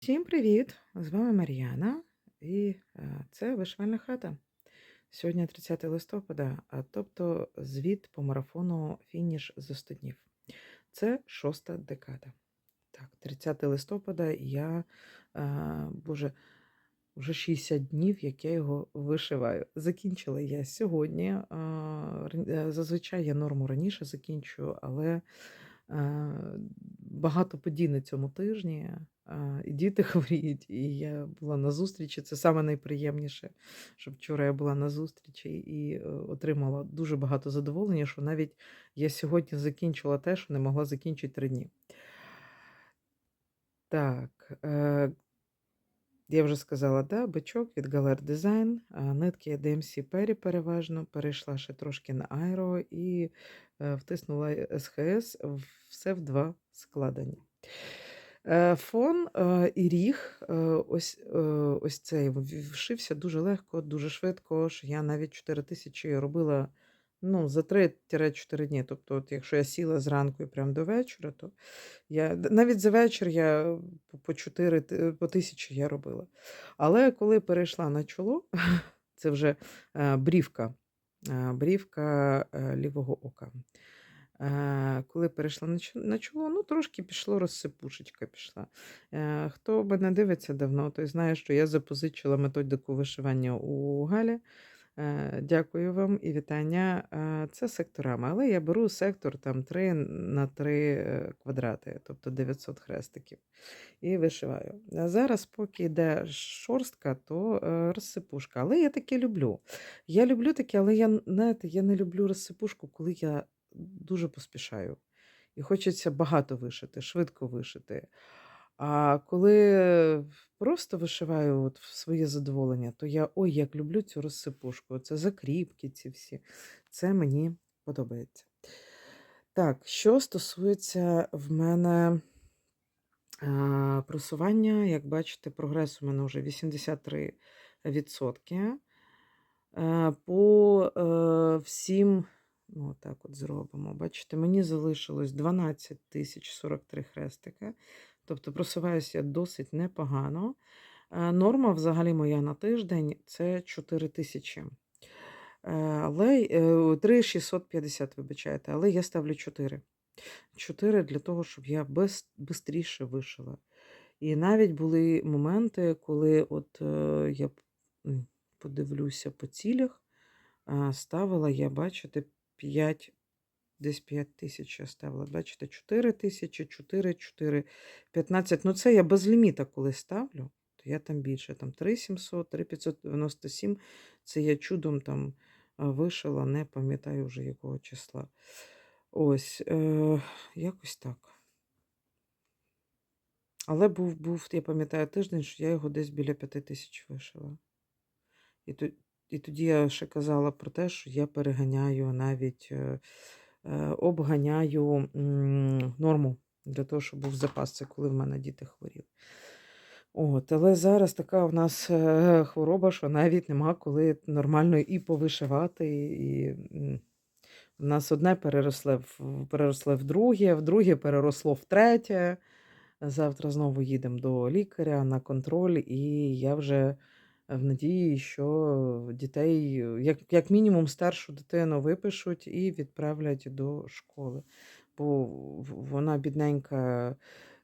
Всім привіт! З вами Мар'яна, і це вишивальна хата. Сьогодні 30 листопада, а тобто звіт по марафону фініш за 100 днів. Це шоста декада. Так, 30 листопада я, боже, вже 60 днів, як я його вишиваю. Закінчила я сьогодні. Зазвичай я норму раніше закінчую, але багато подій на цьому тижні. е, І діти хворіють, і я була на зустрічі. Це саме найприємніше, що вчора я була на зустрічі і е, отримала дуже багато задоволення, що навіть я сьогодні закінчила те, що не могла закінчити три дні. Так, е, я вже сказала, да, бичок від Galer Design, нитки DMC Perry переважно, перейшла ще трошки на Aero і е, втиснула СХС все в два складення. Е, Фон е, і ріг, ось, ось цей вшився дуже легко, дуже швидко, я навіть 4 тисячі робила ну, за 3-4 дні. Тобто, от якщо я сіла зранку і прямо до вечора, то я навіть за вечір я по- по 4 по тисячі я робила. Але коли перейшла на чоло, це вже е, брівка, е, брівка е, лівого ока. Е, Коли перейшла на чоло, ну трошки пішло розсипушечка пішла. Е, Хто мене дивиться давно, той знає, що я запозичила методику вишивання у Галі. Е, Дякую вам і вітання. Е, Це секторами, але я беру сектор там 3 на 3 е, квадрати, тобто 900 хрестиків, і вишиваю. А зараз, поки йде шорстка, то розсипушка. Але я таке люблю. Я люблю таке, але я, знаєте, я не люблю розсипушку, коли я дуже поспішаю. І хочеться багато вишити, швидко вишити. А коли просто вишиваю от в своє задоволення, то я ой, як люблю цю розсипушку. Це закріпки ці всі. Це мені подобається. Так, що стосується в мене е, просування, як бачите, прогрес у мене вже 83%. Е, По е, всім, ну так от зробимо. Бачите, мені залишилось 12 тисяч 43 хрестики. Тобто просуваюся досить непогано. Е, Норма взагалі моя на тиждень це 4 тисячі. Е, Але е, 3650, вибачайте, але я ставлю 4. 4 для того, щоб я без, бистріше вишила. І навіть були моменти, коли от е, я подивлюся по цілях, ставила я, бачите, 5, десь 5 тисяч я ставила. Бачите, 4 тисячі, 4, 4, 15. Ну, це я без ліміта, коли ставлю, то я там більше, там 3700, 3597. Це я чудом там вишила, не пам'ятаю вже якого числа. Ось, е, якось так. Але був, був, я пам'ятаю, тиждень, що я його десь біля п'яти тисяч вишила. І, то, і тоді я ще казала про те, що я переганяю навіть е, обганяю норму для того, щоб був запас. Це коли в мене діти хворіли. От, але зараз така в нас е, хвороба, що навіть нема коли нормально і повишивати, і в нас одне переросло в, переросло в друге, в друге переросло в третє. Завтра знову їдемо до лікаря на контроль, і я вже в надії, що дітей, як, як мінімум, старшу дитину випишуть і відправлять до школи. Бо вона бідненька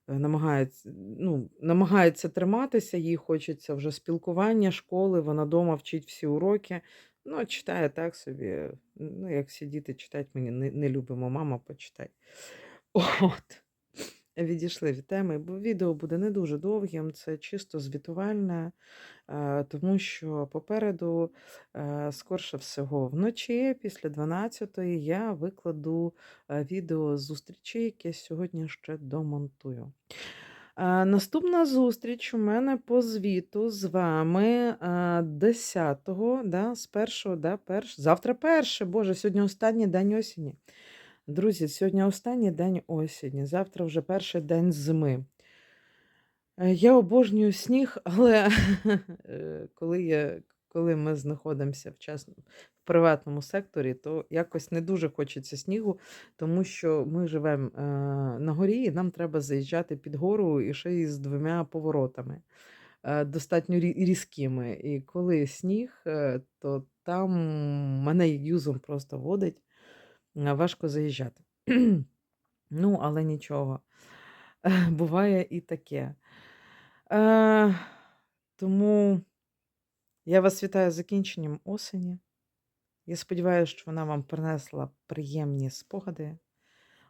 е, намагається, ну, намагається триматися, їй хочеться вже спілкування школи, вона вдома вчить всі уроки. Ну, читає так собі. Ну, як всі діти читають, мені не, не любимо, мама, почитай. От. Відійшли від теми, бо відео буде не дуже довгим, це чисто звітувальне, е, тому що попереду, е, скорше всього, вночі після 12-ї я викладу е, відео з зустрічі, яке сьогодні ще домонтую. Наступна зустріч у мене по звіту з вами е, 10-го, да, з першого, да, перш... завтра перше, боже, сьогодні останній день осені. Друзі, сьогодні останній день осені, завтра вже перший день зими. Е, Я обожнюю сніг, але е, коли, я, коли ми знаходимося в, час, в приватному секторі, то якось не дуже хочеться снігу, тому що ми живемо, е, на горі, і нам треба заїжджати під гору і ще й з двома поворотами, достатньо різкими. І коли сніг, то там мене юзом просто водить, важко заїжджати. Ну, але нічого. Буває і таке. Е, тому я вас вітаю з закінченням осені. Я сподіваюся, що вона вам принесла приємні спогади.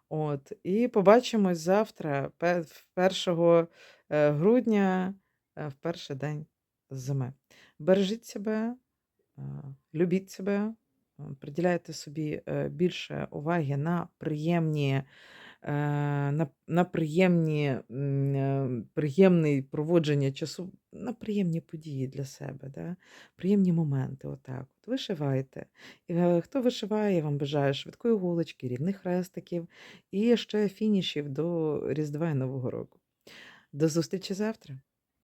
От, і побачимось завтра, 1 е, грудня, е, в перший день зими. Бережіть себе, е, любіть себе, приділяйте собі е, більше уваги на приємні, е, на, на приємні, е, приємне проводження часу, на приємні події для себе, да? приємні моменти. Отак. От вишивайте. І, хто вишиває, я вам бажаю швидкої голочки, рівних хрестиків і ще фінішів до Різдва і Нового року. До зустрічі завтра!